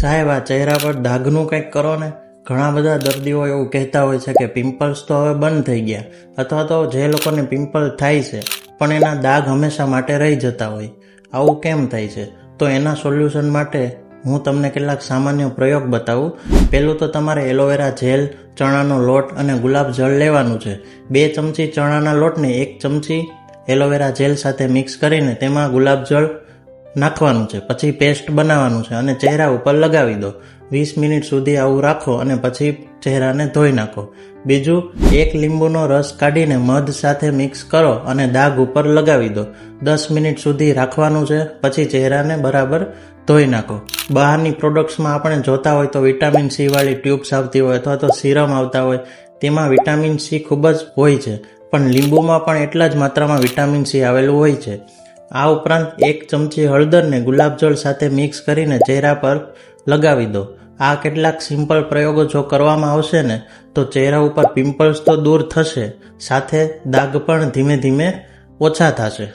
સાહેબ, આ ચહેરા પર દાગનું કંઈક કરો ને. ઘણા બધા દર્દીઓ એવું કહેતા હોય છે કે પિમ્પલ્સ તો હવે બંધ થઈ ગયા, અથવા તો જે લોકોને પિમ્પલ થાય છે, પણ એના દાગ હંમેશા માટે રહી જતા હોય. આવું કેમ થાય છે? તો એના સોલ્યુશન માટે હું તમને કેટલાક સામાન્ય પ્રયોગ બતાવું. પહેલું તો તમારે એલોવેરા જેલ, ચણાનો લોટ અને ગુલાબ જળ લેવાનું છે. બે ચમચી ચણાના લોટને એક ચમચી એલોવેરા જેલ સાથે મિક્સ કરીને તેમાં ગુલાબ જળ નાખવાનું છે. પછી પેસ્ટ બનાવવાનું છે અને ચહેરા ઉપર લગાવી દો. વીસ મિનિટ સુધી આવું રાખો અને પછી ચહેરાને ધોઈ નાખો. બીજું, એક લીંબુનો રસ કાઢીને મધ સાથે મિક્સ કરો અને દાગ ઉપર લગાવી દો. દસ મિનિટ સુધી રાખવાનું છે, પછી ચહેરાને બરાબર ધોઈ નાખો. બહારની પ્રોડક્ટ્સમાં આપણે જોતા હોય તો વિટામિન સી વાળી ટ્યુબ્સ આવતી હોય અથવા તો સિરમ આવતા હોય, તેમાં વિટામિન સી ખૂબ જ હોય છે. પણ લીંબુમાં પણ એટલા જ માત્રામાં વિટામિન સી આવેલું હોય છે. આ ઉપરાંત એક ચમચી હળદરને ગુલાબજળ સાથે મિક્સ કરીને ચહેરા પર લગાવી દો. આ કેટલાક સિમ્પલ પ્રયોગો જો કરવામાં આવશે ને, તો ચહેરા ઉપર પિમ્પલ્સ તો દૂર થશે, સાથે દાગ પણ ધીમે ધીમે ઓછા થશે.